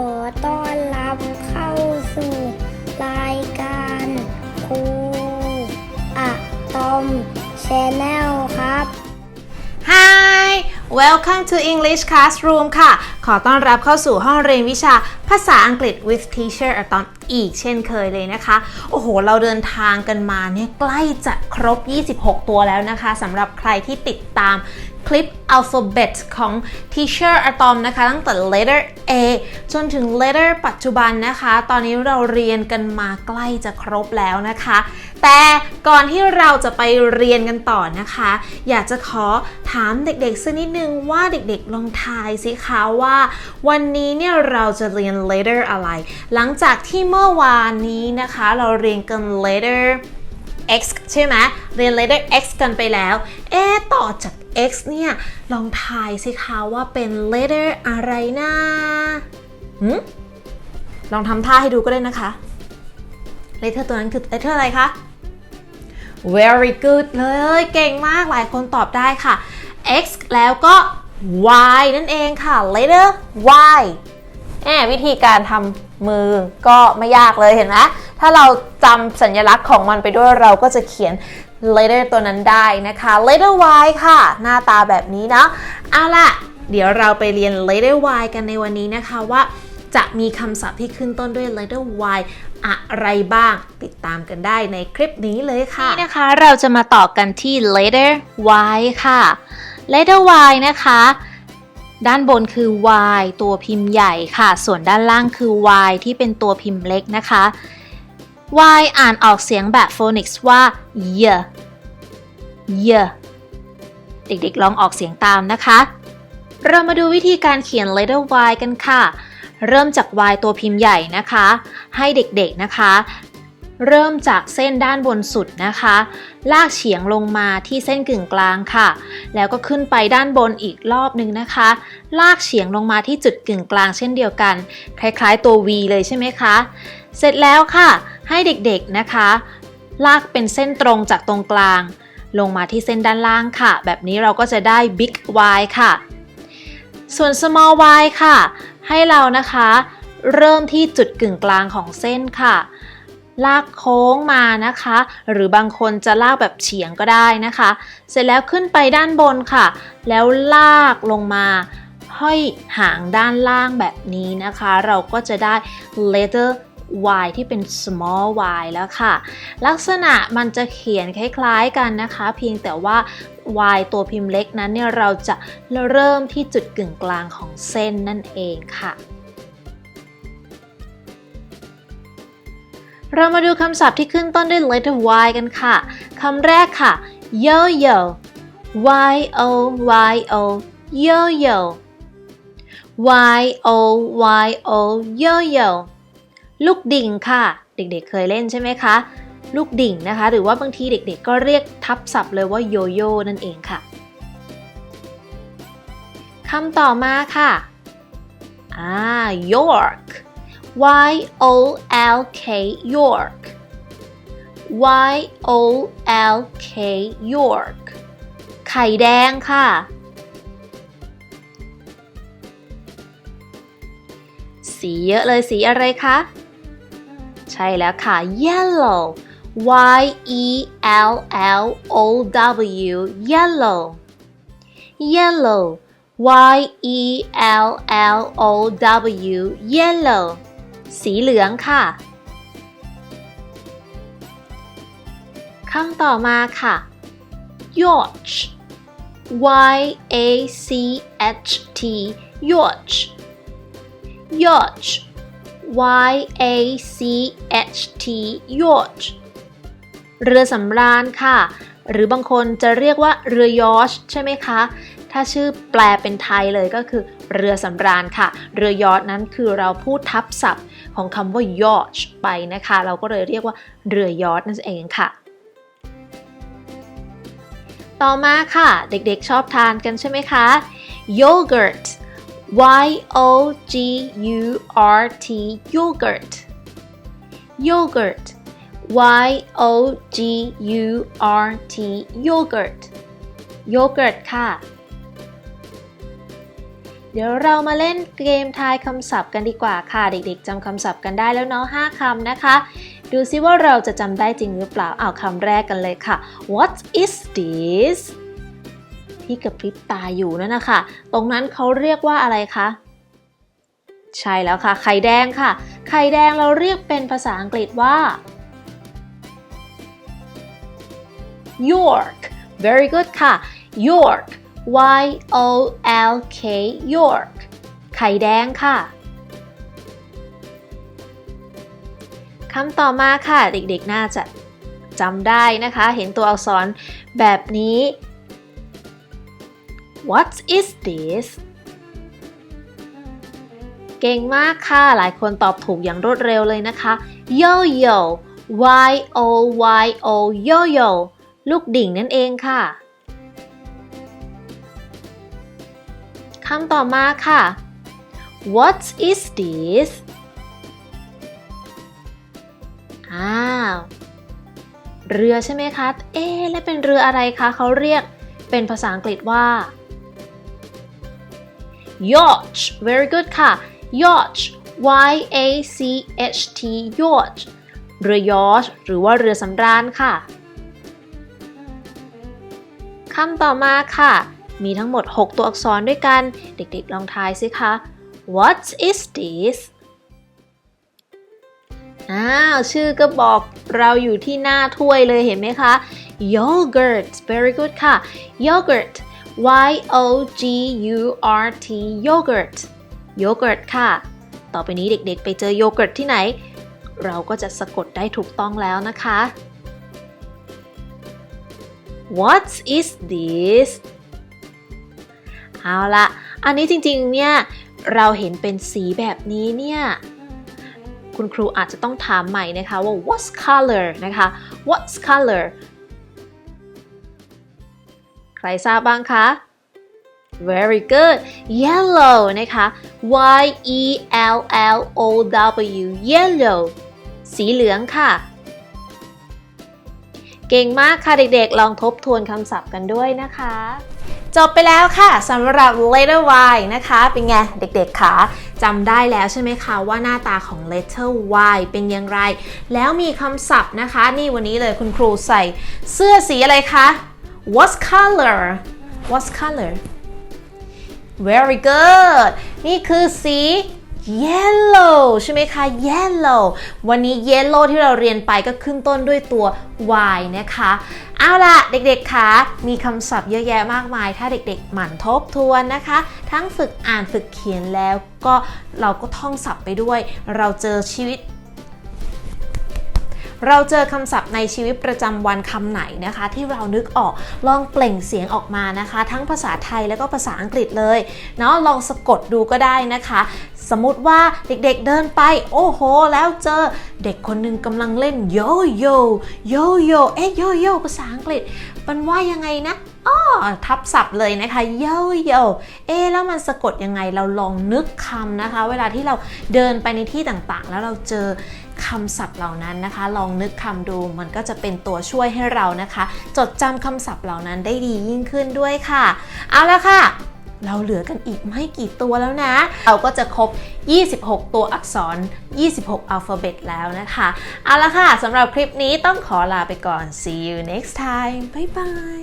ขอต้อนรับเข้าสู่รายการครูอะตอมชแนลครับ Hi welcome to English classroom ค่ะ ขอต้อนรับเข้าสู่ห้องเรียนวิชาภาษาอังกฤษ with teacher อะตอมอีกเช่นเคยเลยนะคะ โอ้โห เราเดินทางกันมาเนี่ยใกล้จะครบ 26 ตัวแล้วนะคะสำหรับใครที่ติดตาม คลิป alphabet ของ teacher อะตอมนะคะ ตั้งแต่ letter A จนถึง letter ปัจจุบันนะคะ ตอนนี้เราเรียนกันมาใกล้จะครบแล้วนะคะ แต่ก่อนที่เราจะไปเรียนกันต่อนะคะ อยากจะขอถามเด็กๆสักนิดนึงว่าเด็กๆลองทายสิคะว่า วันนี้เนี่ยเราจะเรียน letter อะไร หลังจากที่เมื่อวานนี้นะคะ เราเรียนกัน letter x ใช่ไหมเรียน letter x กันไปแล้ว เอ๊ต่อจาก x เนี่ย ลองทายสิคะว่าเป็น letter อะไรนะหืมลองทำท่าให้ดูก็ได้นะคะ letter ตัวนั้นคือ letter อะไรคะ very good เลย เก่งมาก หลายคนตอบได้ค่ะ x แล้วก็ y นั่นเองค่ะ letter y แอบวิธีการทำ มือก็ไม่ยากเลยเห็นไหมถ้าเราจำสัญลักษณ์ของมันไปด้วยเราก็จะเขียน letter ตัวนั้นได้นะคะ letter y ค่ะ หน้าตาแบบนี้เนาะเอาล่ะ เดี๋ยวเราไปเรียน letter y กันในวันนี้นะคะว่าจะมีคำศัพท์ที่ขึ้นต้นด้วย letter y อะไรบ้าง ติดตามกันได้ในคลิปนี้เลยค่ะ นี่นะคะเราจะมาต่อกันที่ letter y ค่ะ letter y นะคะ ด้านบนคือ y ตัวพิมพ์ใหญ่ค่ะ ส่วนด้านล่างคือ y ที่เป็นตัวพิมพ์เล็กนะคะ y อ่านออกเสียงแบบ phonics ว่า y y เด็กๆลองออกเสียงตามนะคะ เรามาดูวิธีการเขียน letter y กันค่ะ เริ่มจาก y ตัวพิมพ์ใหญ่นะคะ ให้เด็กๆนะคะ เริ่มจากเส้นด้านบนสุดนะคะ ลากเฉียงลงมาที่เส้นกึ่งกลางค่ะ แล้วก็ขึ้นไปด้านบนอีกรอบนึงนะคะ ลากเฉียงลงมาที่จุดกึ่งกลางเช่นเดียวกัน คล้ายๆตัว V เลยใช่ไหมคะ เสร็จแล้วค่ะ ให้เด็กๆนะคะ ลากเป็นเส้นตรงจากตรงกลาง ลงมาที่เส้นด้านล่างค่ะ แบบนี้เราก็จะได้ Big Y ค่ะ ส่วน small y ค่ะ ให้เรานะคะ เริ่มที่จุดกึ่งกลางของเส้นค่ะ ลากโค้งมานะคะ หรือบางคนจะลากแบบเฉียงก็ได้นะคะ เสร็จแล้วขึ้นไปด้านบนค่ะ แล้วลากลงมาห้อยหางด้านล่างแบบนี้นะคะ เราก็จะได้ letter y ที่เป็น small y แล้วค่ะ ลักษณะมันจะเขียนคล้ายๆกันนะคะ เพียงแต่ว่า y ตัวพิมพ์เล็กนั้นเนี่ยเราจะเริ่มที่จุดกึ่งกลางของเส้นนั่นเองค่ะ เรามาดูคำศัพท์ที่ขึ้นต้นด้วย letter y กันค่ะ คำแรกค่ะ yo yo y o y o yo yo y o y o yo yo ลูกดิ่งค่ะ เด็กๆเคยเล่นใช่ไหมคะ ลูกดิ่งนะคะ หรือว่าบางทีเด็กๆ ก็เรียกทับศัพท์เลยว่าโยโย่นั่นเองค่ะคำต่อมาค่ะอ่า York Y O L K York Y O L K York ไข่แดงค่ะ สีเยอะเลยสีอะไรคะ ใช่แล้วค่ะ yellow Y E L L O W yellow yellow Y E L L O W yellow สีเหลืองค่ะ คำต่อมาค่ะ Yacht Y A C H T Yacht Yacht Y A C H T Yacht เรือสำราญค่ะ หรือบางคนจะเรียกว่าเรือยอชใช่ไหมคะ ถ้าชื่อแปลเป็นไทยเลยก็คือ เรือสำราญค่ะ เรือยอชนั้นคือเราพูดทับศัพท์ของคำว่า yacht ไปนะคะ เราก็เลยเรียกว่าเรือยอชนั่นเองค่ะ ต่อมาค่ะ เด็กๆชอบทานกันใช่ไหมคะ yogurt Y O G U R T yogurt yogurt Y O G U R T yogurt yogurt ค่ะ เดี๋ยวเรามาเล่นเกมทายคำศัพท์กันดีกว่าค่ะ เด็กๆจำคำศัพท์กันได้แล้วเนาะ5คำนะคะ ดูซิว่าเราจะจำได้จริงหรือเปล่า เอาคำแรกกันเลยค่ะ What is this ที่กระพริบตาอยู่นั่นนะคะ ตรงนั้นเขาเรียกว่าอะไรคะ ใช่แล้วค่ะ ไข่แดงค่ะ ไข่แดงเราเรียกเป็นภาษาอังกฤษว่า York very good ค่ะ York Y O L K York ไข่แดงค่ะ คำต่อมาค่ะ เด็กๆ น่าจะจำได้นะคะ เห็นตัวอักษรแบบนี้ What is this เก่งมากค่ะ หลายคนตอบถูกอย่างรวดเร็วเลยนะคะ Yo-yo Y O Y O Yo-yo ลูกดิ่งนั่นเองค่ะ คำต่อมาค่ะ What is this อ้าว เรือใช่ไหมคะ เอ๊และเป็นเรืออะไรคะ เขาเรียกเป็นภาษาอังกฤษว่า yacht very good ค่ะ yacht y a c h t yacht เรือยอชหรือว่าเรือสำราญค่ะคำต่อมาค่ะ มีทั้งหมด 6 ตัวอักษรด้วยกัน เด็กๆ ลองทายสิคะ What is this อ้าว ชื่อก็บอกเราอยู่ที่หน้าถ้วยเลยเห็นไหมคะ yogurt very good ค่ะ yogurt y o g u r t yogurt yogurt ค่ะ ต่อไปนี้เด็กๆ ไปเจอโยเกิร์ตที่ไหน เราก็จะสะกดได้ถูกต้องแล้วนะคะ What is this เอาละอันนี้จริงๆ เนี่ย เราเห็นเป็นสีแบบนี้เนี่ย คุณครูอาจจะต้องถามใหม่นะคะว่า what's color นะคะ what's color ใครทราบบ้างคะ very good yellow นะคะ y e l l o w yellow สีเหลืองค่ะ เก่งมากค่ะเด็กๆ ลองทบทวนคำศัพท์กันด้วยนะคะ จบไปแล้วค่ะสำหรับ letter Y นะคะ เป็นไงเด็กๆคะจำได้แล้วใช่ไหมคะว่าหน้าตาของ letter Y เป็นอย่างไร แล้วมีคำศัพท์นะคะ นี่วันนี้เลยคุณครูใส่เสื้อสีอะไรคะ What color What color Very good นี่คือสี yellow ใช่ไหมคะ yellow วันนี้ yellow ที่เราเรียนไปก็ขึ้นต้นด้วยตัว y นะคะ เอาล่ะ เด็กๆคะมีคำศัพท์เยอะแยะมากมาย ถ้าเด็กๆ หมั่นทบทวนนะคะ ทั้งฝึกอ่านฝึกเขียนแล้วก็เราก็ท่องศัพท์ไปด้วย เราเจอชีวิต เราเจอคำศัพท์ในชีวิตประจำวันคำไหนนะคะ ที่เรานึกออกลองเปล่งเสียงออกมานะคะ ทั้งภาษาไทยแล้วก็ภาษาอังกฤษเลยเนาะลองสะกดดูก็ได้นะคะ สมมติว่าเด็กๆเดินไป โอ้โห แล้วเจอเด็กคนหนึงกำลังเล่นโยโย่โยโย่เอ๊ะโยโย่ภาษาอังกฤษมันว่ายังไงนะอ้อทับศัพท์เลยนะคะโยโย่เอ๊แล้วมันสะกดยังไงเราลองนึกคำนะคะ เวลาที่เราเดินไปในที่ต่างๆ แล้วเราเจอ คำศัพท์เหล่านั้นนะคะ ลองนึกคำดูมันก็จะเป็นตัวช่วยให้เรานะคะ จดจำคำศัพท์เหล่านั้นได้ดียิ่งขึ้นด้วยค่ะ เอาละค่ะเราเหลือกันอีกไม่กี่ตัวแล้วนะ เราก็จะครบ 26 ตัวอักษร 26 อัลฟาเบตแล้วนะคะ เอาละค่ะสำหรับคลิปนี้ต้องขอลาไปก่อน see you next time บ๊ายบาย